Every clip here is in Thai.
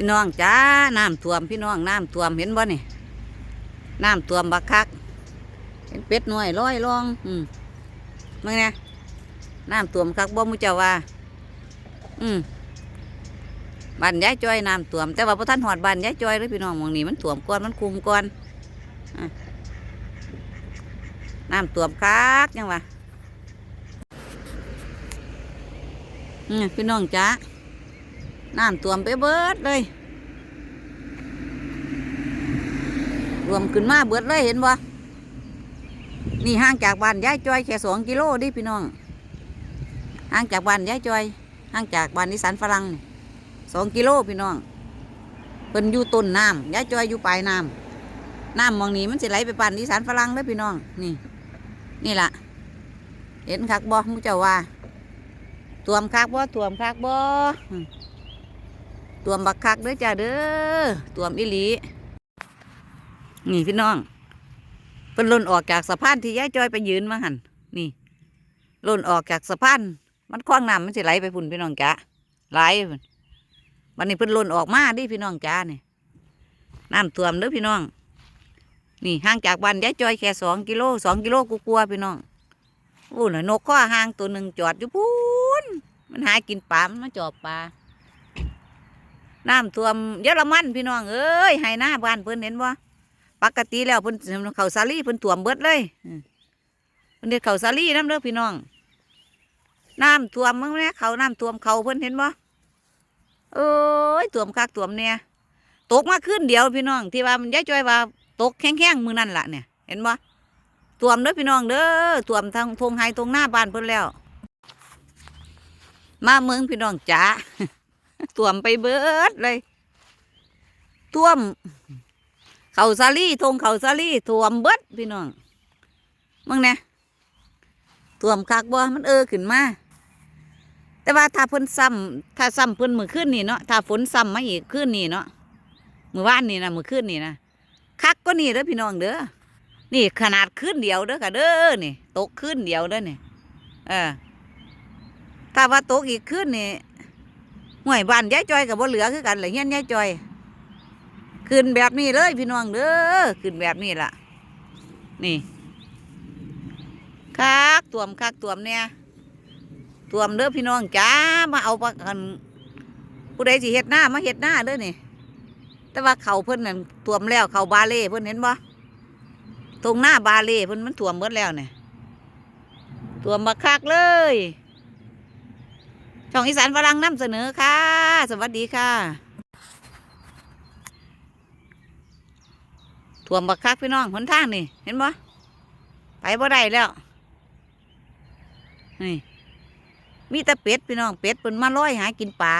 พี่น้องจ้าน้ำท่วมพี่น้องน้ำท่วมเห็นบ่นี่น้ำท่วมบักคัก เห็นเป็ดหน่อยลอยลองอืมมึงเนี่ยน้ำท่วมคักบ่มุเจ้าว่า อืมบ้านยายจอยน้ำท่วม แต่ว่าพอท่านหอดบ้านยายจอยเลยพี่น้องมองนี้มันท่วมก่อนมันคุมก่อนอน้ำท่วมคักยังวะอืมพี่น้องจ้า น้ำท่วมไปเบิดเลยรวมขึ้นมาเบิดเลยเห็นบ่นี่ห่างจากบ้านยายจอยแค่สองกิโลดิพี่น้องห่างจากบ้านยายจอยห่างจากบ้านนิสันฝรั่งสองกิโลพี่น้องเพิ่นอยู่ต้นน้ำยายจอยอยู่ปลายน้ำน้ำมองนี้มันสิไหลไปบ้านนิสันฝรั่งเลยพี่น้องนี่ นี่ล่ะ เห็นคักบ่มุเจ้าว่าท่วมคักบ่ท่วมคักบ่ อืมท่วมบักคักเด้อจ้าเด้อท่วมอีหลีนี่พี่น้องเพิ่นล่นออกจากสะพานที่ยายจอยไปยืนมาหันนี่ล่นออกจากสะพานมันคว้างน้ำมันสิไหลไปพุ่นพี่น้องจ้าไหลพุ่นวันนี้เพิ่นล่นออกมาดิพี่น้องจ้านี่น้ำท่วมเด้อพี่น้อง นี่ห่างจากบ้านยายจอยแค่สองกิโลสองกิโลกูกลัวพี่น้องโอ้น่ะนกข้อห่างตัวหนึ่งจอดอยู่พูนมันหากินปลามันมาจอบปลา น้ำท่วมเยอรมันพี่น้องเอ้ยให้หน้าบ้านเพิ่นเห็นบ่ปกติแล้วเพิ่นเขาซาลี่เพิ่นท่วมเบิดเลยเพิ่นเด็ดเขาซาลี่น้ำเด้อพี่น้องน้ำท่วมมั้งเนี่ยเขาน้ำท่วมเขาเพิ่นเห็นบ่เอ้ยท่วมคักท่วมเนี่ยตกมาขึ้นเดียวพี่น้อง ที่ว่ามันยายจ้อยว่า ตกแข้งๆมือนั่นล่ะเนี่ย เห็นบ่ท่วมเด้อพี่น้องเด้อท่วมทางทงไฮทงหน้าบ้านเพิ่นแล้ว มาเมืองพี่น้องจ๋า ท่วมไปเบิดเลย ท่วม เขาซาลี่ทงเขาซาลี่ท่วมเบิดพี่น้องมึงเนี่ยท่วมคักบ่มันเออขึ้นมาแต่ว่าถ้าเพิ่นซ้ำถ้าซ้ำเพิ่นมือขึ้นนี่เนาะถ้าฝนซ้ำมาอีกขึ้นนี่เนาะมือว่านนี่นะมือขึ้นนี่นะคักก็นี่เด้อพี่น้องเด้อนี่ขนาดขึ้นเดียวเด้อค่ะเด้อนี่ตกขึ้นเดียวเด้อนี่เออถ้าว่าตกอีกขึ้นนี่ ห่วยบ้านยายจอยกับบ่เหลือคือกันเลยเงี้ยยายจอยขึ้นแบบนี้เลยพี่น้องเด้อขึ้นแบบนี้ล่ะ นี่คักตวมคักตวมเนี่ยตวมเด้อพี่น้องจ้ามาเอาปะกันผู้ใดสิเฮ็ดหน้ามาเฮ็ดหน้าเด้อนี่ แต่ว่าเขาเพิ่นนั่นตวมแล้วเขาบาเล่เพิ่นเห็นบ่ตรงหน้าบาเล่เพิ่นมันตวมเบิดแล้วเนี่ยตวมบักคักเลย ช่องอีสานฝรั่งนำเสนอค่ะ สวัสดีค่ะท่วมบักคักพี่น้องหนทางนี่ เห็นบ่ไปบ่ได้แล้ว นี่ มีแต่เป็ดพี่น้องเป็ดเพิ่นมาลอยหากินปลา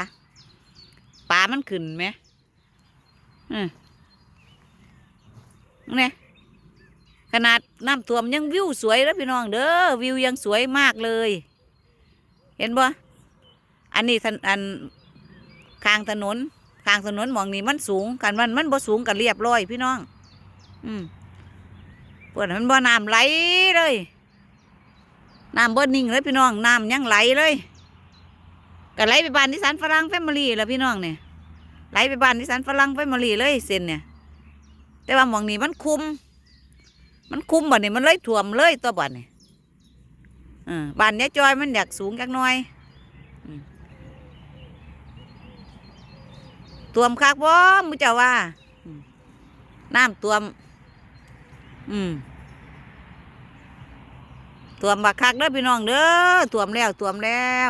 ปลามันขึ้นไหมอืมนี่ยขนาดน้ำท่วมยังวิวสวยแล้วพี่น้องเด้อวิวยังสวยมากเลย เห็นบ่ อันนี้อันข้างถนนข้างถนนหมองนี้มันสูงกันมันมันบ่สูงกันเรียบร้อยพี่น้อง อืมเปิดมันบ่น้ำไหลเลยน้ำบ่นิ่งเลยพี่น้องน้ำยังไหลเลยก็ไหลไปบ้านที่สันฝรั่งแฟมิลี่แล้วพี่น้องเนี่ยไหลไปบ้านที่สันฝรั่งแฟมิลี่เลยเส้นเนี่ย แต่ว่าหมองนี้มันคุม มันคุมบ่เนี่ยมันเลยถ่วมเลยตัวบ่เนี่ยอ่าบ้านเนี้ยจอยมันอยากสูงจักหน่อยอืม ตัวมคักบ่มุจาว่า น้ำตัวม อืมตวมบักคักเด้อพี่น้องเด้อตัวมแล้วตัวมแล้ว